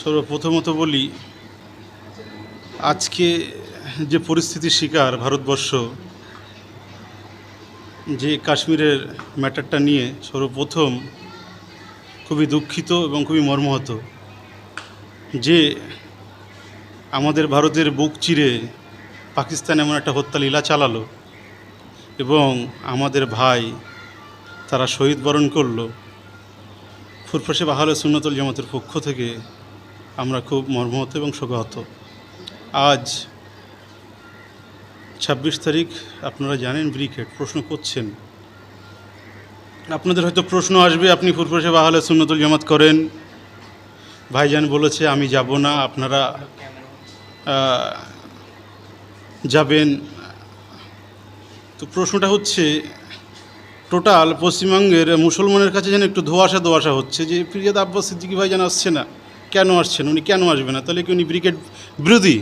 সর্বপ্রথমত বলি, আজকে যে পরিস্থিতির শিকার ভারতবর্ষ, যে কাশ্মীরের ম্যাটারটা নিয়ে সর্বপ্রথম খুবই দুঃখিত এবং খুবই মর্মাহত। যে আমাদের ভারতের বুক চিরে পাকিস্তান এমন একটা হত্যা লীলা চালালো এবং আমাদের ভাই তারা শহীদ বরণ করল, ফুরফাসে বাহালে সুন্নতুল জামাতের পক্ষ থেকে আমরা খুব মর্মাহত এবং শোকাহত। আজ ছাব্বিশ তারিখ, আপনারা জানেন ব্রিকেট, প্রশ্ন করছেন। আপনাদের হয়তো প্রশ্ন আসবে, আপনি ফুরফুসে বাহালে সুন্নতুল জামাত করেন। ভাইজান বলেছে, আমি যাব না, আপনারা যাবেন। তো প্রশ্নটা হচ্ছে, টোটাল পশ্চিমবঙ্গের মুসলমানের কাছে যেন একটু ধোয়াশা ধোয়াশা হচ্ছে, যে ফিরিয়াদ আব্বাস সিদ্দিকি ভাইজান আসছে না। কেন আসছেন? উনি কেন আসবে না? তাহলে কি উনি ব্রিগেড বিরোধী?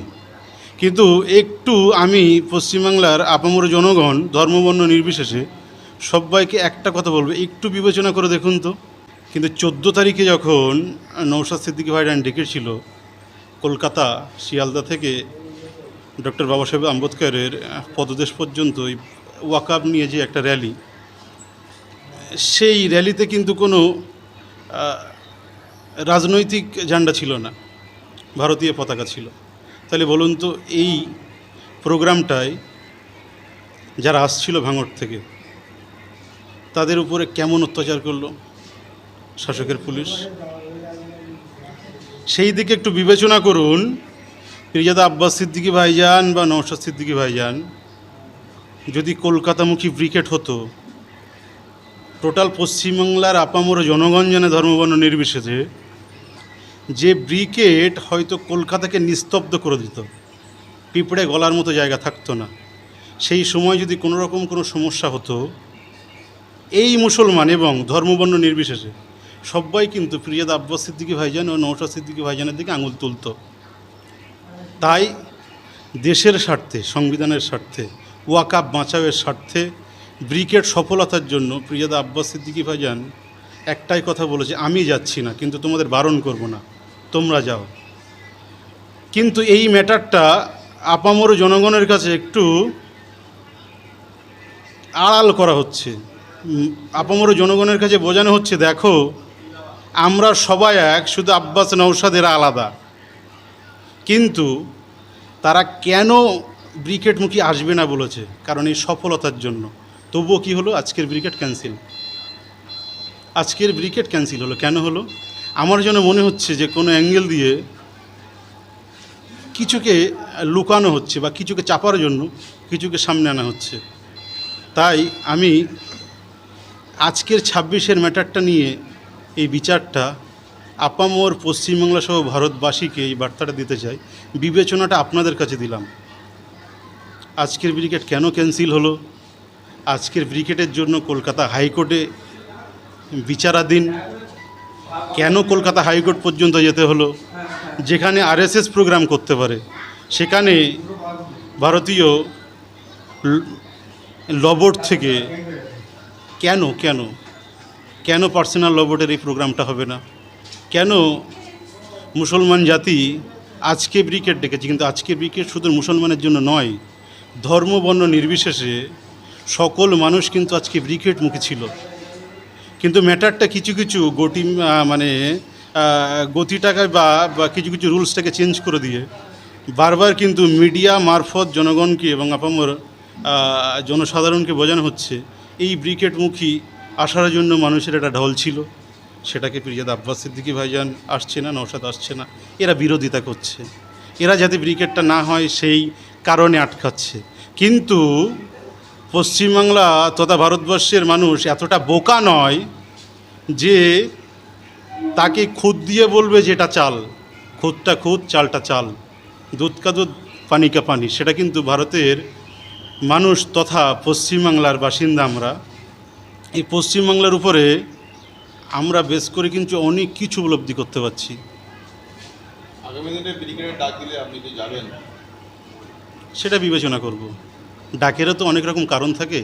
কিন্তু একটু আমি পশ্চিমবাংলার আপামর জনগণ, ধর্মবর্ণ নির্বিশেষে সবাইকে একটা কথা বলব, একটু বিবেচনা করে দেখুন তো। কিন্তু চোদ্দ তারিখে যখন নৌশাদ সিদ্দিকি ভাইরান ডেকেছিল কলকাতা, শিয়ালদা থেকে ডক্টর বাবা সাহেব আম্বেদকরের পদদেশ পর্যন্ত এই ওয়াকাব নিয়ে যে একটা র্যালি, সেই র্যালিতে কিন্তু কোনো রাজনৈতিক ঝান্ডা ছিল না, ভারতীয় পতাকা ছিল। তাহলে বলুন তো, এই প্রোগ্রামটায় যারা আসছিল ভাঙর থেকে, তাদের উপরে কেমন অত্যাচার করল শাসকের পুলিশ? সেই দিকে একটু বিবেচনা করুন পিরজাদা আব্বাস সিদ্দিকি ভাইজান বা নওশাদ সিদ্দিকি ভাইজান, যদি কলকাতামুখী ব্রিকেট হতো, টোটাল পশ্চিমবাংলার আপামর জনগণ জানে ধর্মবর্ণ নির্বিশেষে যে ব্রিকেট হয়তো কলকাতাকে নিস্তব্ধ করে দিত, পিঁপড়ে গলার মতো জায়গা থাকতো না। সেই সময় যদি কোনো রকম কোনো সমস্যা হতো, এই মুসলমান এবং ধর্মবর্ণ নির্বিশেষে সবাই কিন্তু ফিরিয়াদ আব্বাস সিদ্দিকি ভাইজান ও নৌশাদ সিদ্দিকি ভাইজানের দিকে আঙুল তুলতো। তাই দেশের স্বার্থে, সংবিধানের স্বার্থে ওয়াকাপ বাঁচাওয়ের স্বার্থে ব্রিকেট সফলতার জন্য প্রিয়াদা আব্বাস সিদ্দিকি ভাইজান একটাই কথা বলেছে, আমি যাচ্ছি না, কিন্তু তোমাদের বারণ করব না। তোমরা যাও। কিন্তু এই ম্যাটারটা আপামর জনগণের কাছে একটু আড়াল করা হচ্ছে। আপামর জনগণের কাছে বোঝানো হচ্ছে, দেখো, আমরা সবাই এক, শুধু আব্বাস নৌসাদের আলাদা। কিন্তু তারা কেন ব্রিকেটমুখী আসবে না বলেছে? কারণ এই সফলতার জন্য। তবুও কি হলো? আজকের ব্রিকেট ক্যান্সেল। আজকের ব্রিকেট ক্যান্সেল হলো। কেন হলো? আমার যেন মনে হচ্ছে যে কোনো অ্যাঙ্গেল দিয়ে কিছুকে লুকানো হচ্ছে বা কিছুকে চাপার জন্য কিছুকে সামনে আনা হচ্ছে। তাই আমি আজকের ছাব্বিশের ম্যাটারটা নিয়ে এই বিচারটা আপামোর পশ্চিমবাংলা সহ ভারতবাসীকে এই বার্তাটা দিতে চাই। বিবেচনাটা আপনাদের কাছে দিলাম। আজকের ব্রিকেট কেন ক্যান্সেল হলো? আজকের ব্রিকেটের জন্য কলকাতা হাইকোর্টে বিচারাধীন কেন কলকাতা হাইকোর্ট পর্যন্ত যেতে হলো? যেখানে আরএসএস প্রোগ্রাম করতে পারে, সেখানে ভারতীয় লবোর্ড থেকে কেন কেন কেন পার্সোনাল লবোর্ডের এই প্রোগ্রামটা হবে না? কেন মুসলমান জাতি আজকে ব্রিকেট ডেকেছে? কিন্তু আজকে ব্রিকেট শুধু মুসলমানের জন্য নয় ধর্ম বর্ণ নির্বিশেষে সকল মানুষ কিন্তু আজকে ব্রিকেট মুখী ছিল। কিন্তু ম্যাটারটা কিছু কিছু গতি মানে গতিটাকে বা বা কিছু কিছু রুলসটাকে চেঞ্জ করে দিয়ে বারবার কিন্তু মিডিয়া মারফত জনগণকে এবং আপামর জনসাধারণকে বোঝানো হচ্ছে, এই ব্রিকেটমুখী আসার জন্য মানুষের একটা ঢল ছিল। সেটাকে পিরিয়াদ আব্বাস সিদ্দিকি ভাইজান আসছে না নৌসাদ আসছে না, এরা বিরোধিতা করছে। এরা যাতে ব্রিকেটটা না হয়, সেই কারণে আটকাচ্ছে। কিন্তু পশ্চিমবাংলা তথা ভারতবর্ষের মানুষ এতটা বোকা নয় যে তাকে খুদ দিয়ে বলবে যেটা চাল খুদটা খুদ চালটা চাল দুধ কা দুধ পানি কা পানি। সেটা কিন্তু ভারতের মানুষ তথা পশ্চিমবাংলার বাসিন্দা আমরা। এই পশ্চিমবাংলার উপরে আমরা বেশ করে কিন্তু অনেক কিছু উপলব্ধি করতে পারছি। আগামী দিনে ডাক দিলে আপনি কি যাবেন সেটা বিবেচনা করব। ডাকেরও তো অনেক রকম কারণ থাকে।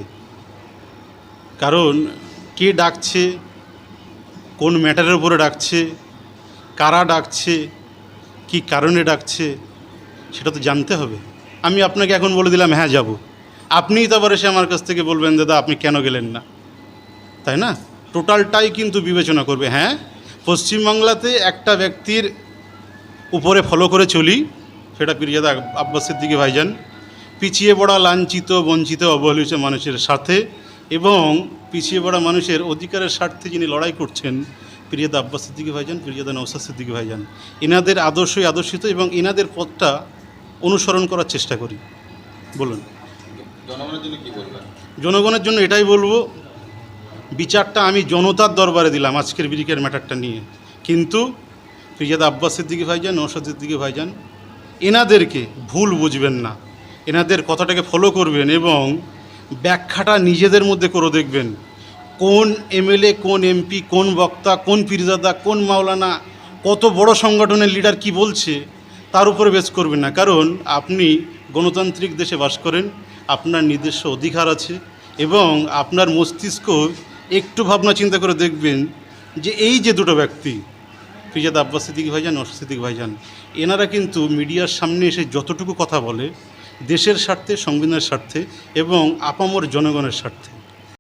কারণ কে ডাকছে, কোন ম্যাটারের উপরে ডাকছে, কারা ডাকছে, কি কারণে ডাকছে, সেটা তো জানতে হবে। আমি আপনাকে এখন বলে দিলাম হ্যাঁ যাব। আপনিই তো আবার এসে আমার কাছ থেকে বলবেন, দাদা, আপনি কেন গেলেন না? তাই না? টোটালটাই কিন্তু বিবেচনা করবে হ্যাঁ? পশ্চিমবাংলাতে একটা ব্যক্তির উপরে ফলো করে চলি, সেটা পিরিজাদা আব্বাস সিদ্দিকি ভাইজান। পিছিয়ে পড়া লাঞ্ছিত বঞ্চিত অবহেলিত মানুষের সাথে এবং পিছিয়ে পড়া মানুষের অধিকারের স্বার্থে যিনি লড়াই করছেন পিরিয়াদা আব্বাস সিদ্দিকি ভাইজান পিরিয়াদা নৌসাদ সিদ্দিকি ভাইজান এনাদের আদর্শই আদর্শিত এবং এনাদের পথটা অনুসরণ করার চেষ্টা করি। বলুন। জনগণের জন্য কি বলবেন? জনগণের জন্য এটাই বলব বিচারটা আমি জনতার দরবারে দিলাম আজকের ব্রিকের ম্যাটারটা নিয়ে। কিন্তু ফিজাদ আব্বাস সিদ্দিকি ভাইজান নৌসাদ সিদ্দিকি ভাইজান এনাদেরকে ভুল বুঝবেন না। এনাদের কথাটাকে ফলো করবেন এবং ব্যাখ্যাটা নিজেদের মধ্যে করে দেখবেন। কোন এমএলএ, কোন এমপি, কোন বক্তা, কোন পীরজাদা, কোন মাওলানা, কত বড় সংগঠনের লিডার কি বলছে, তার উপরে বেশ করবেন না। কারণ আপনি গণতান্ত্রিক দেশে বাস করেন, আপনার নিজস্ব অধিকার আছে এবং আপনার মস্তিষ্ক একটু ভাবনা চিন্তা করে দেখবেন যে এই যে দুটো ব্যক্তি ফিজাদ আব্বাস সিদ্দিকি ভাইজান নরসদ সিদ্দিক ভাইজান, এনারা কিন্তু মিডিয়ার সামনে এসে যতটুকু কথা বলে দেশের স্বার্থে সংবিধানের স্বার্থে এবং আপামর জনগণের স্বার্থে।